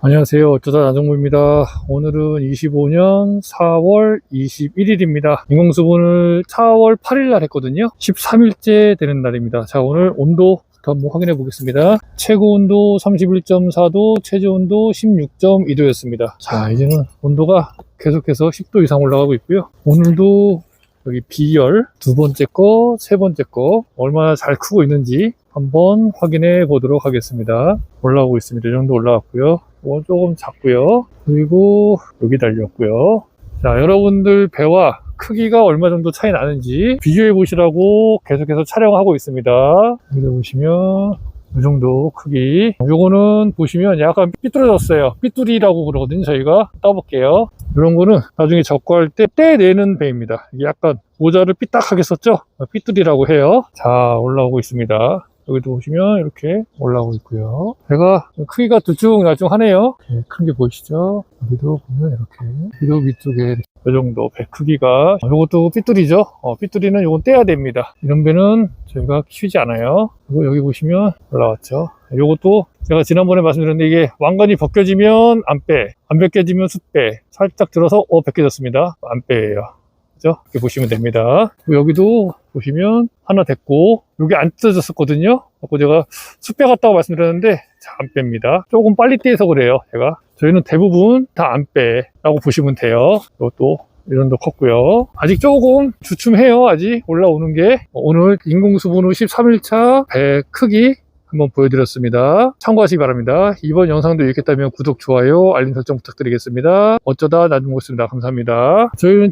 안녕하세요. 어쩌다 나정부입니다. 오늘은 25년 4월 21일입니다. 인공수분을 4월 8일 날 했거든요. 13일째 되는 날입니다. 자, 오늘 온도 한번 확인해 보겠습니다. 최고 온도 31.4도, 최저 온도 16.2도였습니다. 자, 이제는 온도가 계속해서 10도 이상 올라가고 있고요. 오늘도 여기 B열 두 번째 거, 세 번째 거 얼마나 잘 크고 있는지 한번 확인해 보도록 하겠습니다. 올라오고 있습니다. 이 정도 올라왔고요. 이건 조금 작고요. 그리고 여기 달렸고요. 자, 여러분들 배와 크기가 얼마 정도 차이 나는지 비교해 보시라고 계속해서 촬영하고 있습니다. 여기 보시면 이 정도 크기. 요거는 보시면 약간 삐뚤어졌어요. 삐뚤이라고 그러거든요. 저희가 따볼게요. 이런 거는 나중에 적과할 때 떼내는 배입니다. 약간 모자를 삐딱하게 썼죠? 삐뚤이라고 해요. 자, 올라오고 있습니다. 여기도 보시면 이렇게 올라오고 있고요. 배가 크기가 들쭉날쭉 하네요. 큰 게 보이시죠? 여기도 보면 이렇게. 여기도 위쪽에 이 정도 배 크기가 이것도 삐뚤이죠. 어, 삐뚤이는 이건 떼야 됩니다. 이런 배는 저희가 키우지 않아요. 그리고 여기 보시면 올라왔죠. 이것도 제가 지난번에 말씀드렸는데 이게 왕관이 벗겨지면 안 빼, 안 벗겨지면 숯빼. 살짝 들어서 어 벗겨졌습니다. 안 빼예요. 그죠? 이렇게 보시면 됩니다. 여기도 보시면 하나 됐고 여기 안 뜯어졌었거든요. 그래서 제가 숯빼 같다고 말씀드렸는데 잘안 뺍니다. 조금 빨리 떼서 그래요. 제가 저희는 대부분 다 안 빼라고 보시면 돼요. 이것도 이 정도 컸고요. 아직 조금 주춤해요. 아직 올라오는 게 오늘 인공수분 후 13일차 배 크기 한번 보여드렸습니다. 참고하시기 바랍니다. 이번 영상도 유익했다면 구독, 좋아요, 알림 설정 부탁드리겠습니다. 어쩌다 나중 보겠습니다. 감사합니다. 저희는